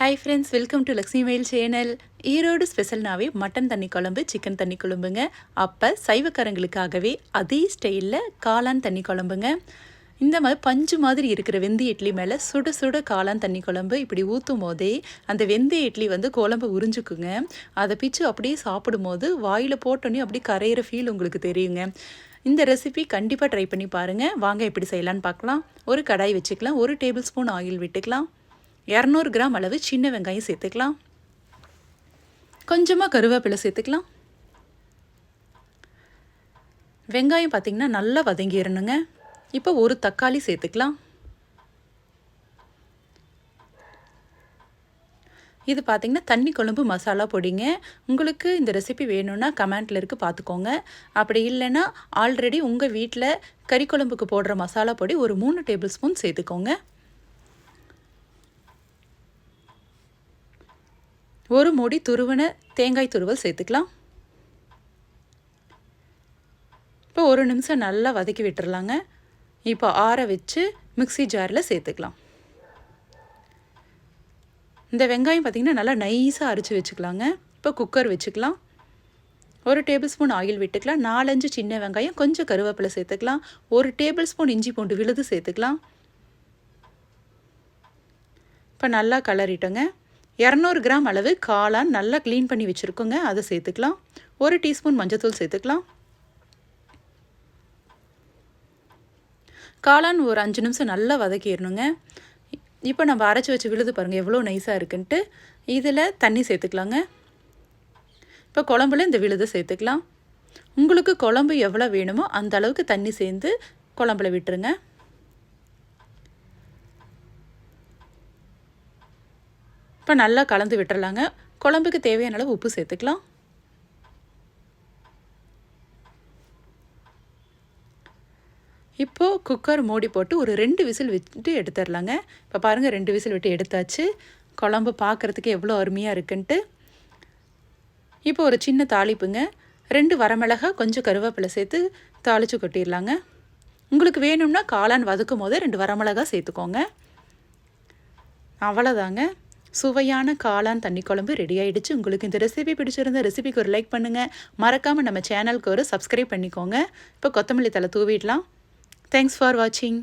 Hi friends welcome to Lakshmi Mayil channel Erode ஸ்பெஷல்னாவே mutton தண்ணி குழம்பு chicken தண்ணி குழம்புங்க. அப்போ சைவக்காரங்களுக்காகவே அதே ஸ்டைலில் காளான் தண்ணி குழம்புங்க. இந்த மாதிரி பஞ்சு மாதிரி இருக்கிற வெந்தய இட்லி மேலே சுட சுட காளான் தண்ணி குழம்பு இப்படி ஊற்றும் போதே அந்த வெந்தய இட்லி வந்து குழம்பு உறிஞ்சுக்குங்க. அதை பிச்சு அப்படியே சாப்பிடும் போது வாயில் போட்டோன்னே அப்படியே கரையிற ஃபீல் உங்களுக்கு தெரியுங்க. இந்த ரெசிபி கண்டிப்பாக ட்ரை பண்ணி பாருங்கள் வாங்க எப்படி செய்யலான்னு பார்க்கலாம். ஒரு கடாய் வச்சுக்கலாம். ஒரு டேபிள் ஸ்பூன் ஆயில் விட்டுக்கலாம். இரநூறு கிராம் அளவு சின்ன வெங்காயம் சேர்த்துக்கலாம். கொஞ்சமாக கருவேப்பிலை சேர்த்துக்கலாம். வெங்காயம் பார்த்திங்கன்னா நல்லா வதங்கிடணுங்க இப்போ ஒரு தக்காளி சேர்த்துக்கலாம். இது பார்த்திங்கன்னா தண்ணி குழம்பு மசாலா பொடிங்க. உங்களுக்கு இந்த ரெசிபி வேணும்னா கமெண்ட்டில் இருக்குது பார்த்துக்கோங்க அப்படி இல்லைன்னா ஆல்ரெடி உங்கள் வீட்டில் கறி குழம்புக்கு போடுற மசாலா பொடி ஒரு மூணு டேபிள் ஸ்பூன் சேர்த்துக்கோங்க. ஒரு மூடி துருவன தேங்காய் துருவல் சேர்த்துக்கலாம். இப்போ ஒரு நிமிஷம் நல்லா வதக்கி விட்டுறலாங்க. இப்போ ஆற வச்சு மிக்சி ஜாரில் சேர்த்துக்கலாம். இந்த வெங்காயம் பார்த்திங்கன்னா நல்லா நைஸாக அரைச்சி வச்சுக்கலாங்க. இப்போ குக்கர் வச்சுக்கலாம். ஒரு டேபிள் ஸ்பூன் ஆயில் விட்டுக்கலாம். நாலஞ்சு சின்ன வெங்காயம் கொஞ்சம் கருவேப்பிலை சேர்த்துக்கலாம். ஒரு டேபிள் ஸ்பூன் இஞ்சி பூண்டு விழுது சேர்த்துக்கலாம். இப்போ நல்லா கலரிட்டோங்க. இரநூறு கிராம் அளவு காளான் நல்லா க்ளீன் பண்ணி வச்சுருக்கோங்க. அதை சேர்த்துக்கலாம். ஒரு டீஸ்பூன் மஞ்சத்தூள் சேர்த்துக்கலாம். காளான் ஒரு அஞ்சு நிமிஷம் நல்லா வதக்கிடணுங்க. இப்போ நம்ம அரைச்சி வச்சு விழுது பாருங்கள் எவ்வளோ நைஸாக இருக்குன்ட்டு. இதில் தண்ணி சேர்த்துக்கலாங்க. இப்போ குழம்புல இந்த விழுதை சேர்த்துக்கலாம். உங்களுக்கு குழம்பு எவ்வளோ வேணுமோ அந்த அளவுக்கு தண்ணி சேர்ந்து குழம்புல விட்டுருங்க. இப்போ நல்லா கலந்து விட்டுறலாங்க. குழம்புக்கு தேவையான அளவு உப்பு சேர்த்துக்கலாம். இப்போது குக்கர் மூடி போட்டு ஒரு ரெண்டு விசில் விட்டு எடுத்துடலாங்க. இப்போ பாருங்கள் ரெண்டு விசில் விட்டு எடுத்தாச்சு. குழம்பு பார்க்குறதுக்கு எவ்வளோ அருமையாக இருக்குன்ட்டு. இப்போ ஒரு சின்ன தாளிப்புங்க. ரெண்டு வரமிளகா கொஞ்சம் கருவேப்பிலை சேர்த்து தாளித்து கொட்டிடலாங்க. உங்களுக்கு வேணும்னா காளான் வதக்கும் போது ரெண்டு வரமிளகா சேர்த்துக்கோங்க. அவ்வளோதாங்க சுவையான காளான் தண்ணி குழம்பு ரெடி ஆகிடுச்சு உங்களுக்கு இந்த ரெசிபி பிடிச்சிருந்த ரெசிபிக்கு ஒரு லைக் பண்ணுங்கள் மறக்காமல் நம்ம சேனலுக்கு ஒரு சப்ஸ்கிரைப் பண்ணிக்கோங்க. இப்போ கொத்தமல்லி தலை தூவிடலாம். தேங்க்ஸ் ஃபார் வாட்சிங்